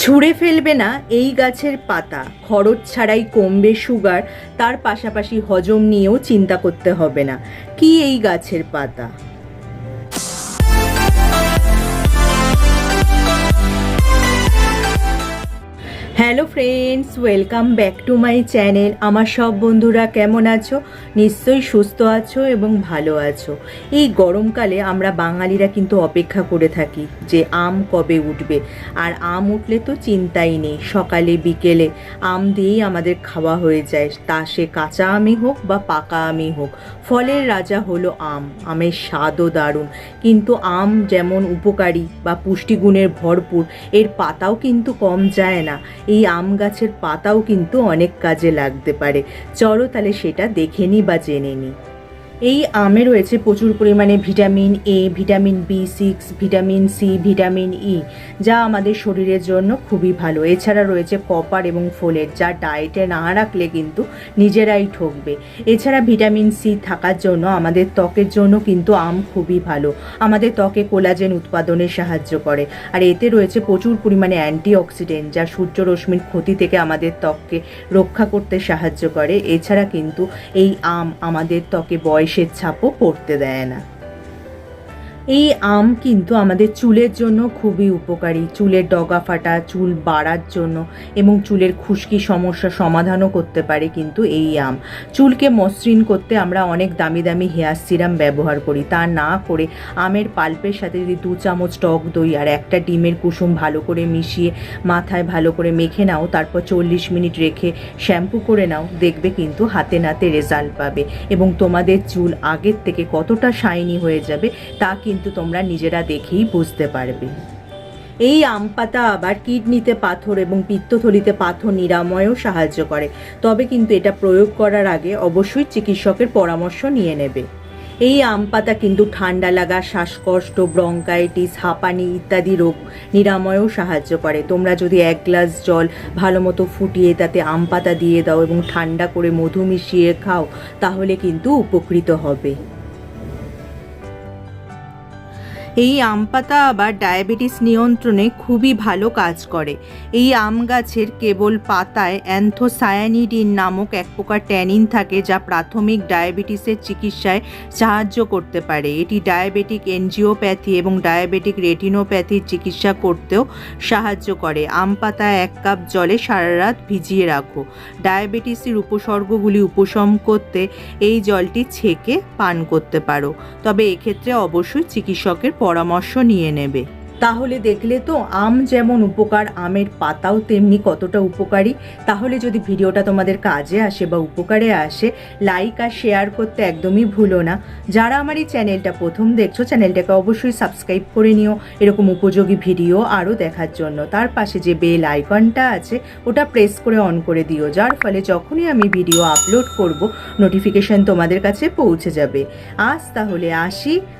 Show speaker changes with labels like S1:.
S1: ছুঁড়ে ফেলবে না এই গাছের পাতা। খরচ ছাড়াই কমবে সুগার, তার পাশাপাশি হজম নিয়েও চিন্তা করতে হবে না। কি এই গাছের পাতা? Hello friends welcome back to my channel আমার সব বন্ধুরা কেমন আছো? নিশ্চয়ই সুস্থ আছো এবং ভালো আছো। এই গরমকালে আমরা বাঙালিরা কিন্তু অপেক্ষা করে থাকি যে আম কবে উঠবে। আর আম উঠলে তো চিন্তাই নেই, সকালে, বিকেলে আম দিয়েই আমাদের খাওয়া হয়ে যায়। তা সে কাঁচা আমই হোক বা পাকা আমই হোক, ফলের রাজা হলো আম, আমের স্বাদও দারুণ। কিন্তু আম যেমন উপকারী বা পুষ্টিগুণের ভরপুর, এর পাতাও কিন্তু কম যায় না। এই আম গাছের পাতাও কিন্তু অনেক কাজে লাগতে পারে। চলো তাহলে সেটা দেখে নিই বা জেনে নিই এই আমে রয়েছে প্রচুর পরিমাণে vitamin A vitamin B six vitamin C vitamin E যা আমাদের শরীরের জন্য খুবই ভালো। এছাড়া রয়েছে কপার এবং ফোলেট যা ডায়েটে না রাখলে কিন্তু নিজেরাই ঠকবে। এছাড়া ভিটামিন সি থাকার জন্য আমাদের ত্বকের জন্য কিন্তু আম খুবই ভালো। আমাদের ত্বকে কোলাজেন উৎপাদনে সাহায্য করে। আর এতে রয়েছে প্রচুর পরিমাণে অ্যান্টিঅক্সিডেন্ট, যা সূর্যরশ্মির ক্ষতি থেকে আমাদের ত্বককে রক্ষা করতে সাহায্য করে। এছাড়া কিন্তু এই আম আমাদের ত্বকে বয়সের ছাপও পড়তে দেয় না। এই আম কিন্তু আমাদের চুলের জন্য খুবই উপকারী। চুলের ডগা ফাটা, চুল বাড়ার জন্য এবং চুলের খুশকি সমস্যা সমাধানও করতে পারে কিন্তু এই আম। চুলকে মসৃণ করতে আমরা অনেক দামি দামি হেয়ার সিরাম ব্যবহার করি। তা না করে আমের পাল্পের সাথে যদি দু চামচ টক দই আর একটা ডিমের কুসুম ভালো করে মিশিয়ে মাথায় ভালো করে মেখে নাও, তারপর চল্লিশ মিনিট রেখে শ্যাম্পু করে নাও, দেখবে কিন্তু হাতে নাতে রেজাল্ট পাবে এবং তোমাদের চুল আগের থেকে কতটা শাইনি হয়ে যাবে তা কিন্তু তোমরা নিজেরা দেখেই বুঝতে পারবে। এই আম পাতা আবার কিডনিতে পাথর এবং পিত্তথলিতে পাথর নিরাময়েও সাহায্য করে। তবে কিন্তু এটা প্রয়োগ করার আগে অবশ্যই চিকিৎসকের পরামর্শ নিয়ে নেবে। এই আম পাতা কিন্তু ঠান্ডা লাগা, শ্বাসকষ্ট, ব্রঙ্কাইটিস, হাঁপানি ইত্যাদি রোগ নিরাময়েও সাহায্য করে। তোমরা যদি এক গ্লাস জল ভালো মতো ফুটিয়ে তাতে আম পাতা দিয়ে দাও এবং ঠান্ডা করে মধু মিশিয়ে খাও, তাহলে কিন্তু উপকৃত হবে। এই আম পাতা আবার ডায়াবেটিস নিয়ন্ত্রণে খুবই ভালো কাজ করে। এই আম গাছের কেবল পাতায় অ্যান্থোসায়ানিডিন নামক এক প্রকার ট্যানিন থাকে যা প্রাথমিক ডায়াবেটিসের চিকিৎসায় সাহায্য করতে পারে। এটি ডায়াবেটিক এনজিওপ্যাথি এবং ডায়াবেটিক রেটিনোপ্যাথির চিকিৎসা করতেও সাহায্য করে। আম পাতা এক কাপ জলে সারা রাত ভিজিয়ে রাখো। ডায়াবেটিসের উপসর্গগুলি উপশম করতে এই জলটি ছেঁকে পান করতে পারো। তবে এক্ষেত্রে অবশ্যই চিকিৎসকের পরামর্শ নিয়ে নেবে। তাহলে দেখলে তো আম যেমন উপকার, আমের পাতাও তেমনি কতটা উপকারী। তাহলে যদি ভিডিওটা তোমাদের কাজে আসে বা উপকারে আসে লাইক আর শেয়ার করতে একদমই ভুলো না। যারা আমার এই চ্যানেলটা প্রথম দেখছ, চ্যানেলটাকে অবশ্যই সাবস্ক্রাইব করে নিও। এরকম উপযোগী ভিডিও আরও দেখার জন্য। তার পাশে যে বেল আইকনটা আছে, ওটা প্রেস করে অন করে দিও। যার ফলে যখনই আমি ভিডিও আপলোড করব নোটিফিকেশন তোমাদের কাছে পৌঁছে যাবে। আজ তাহলে আসি।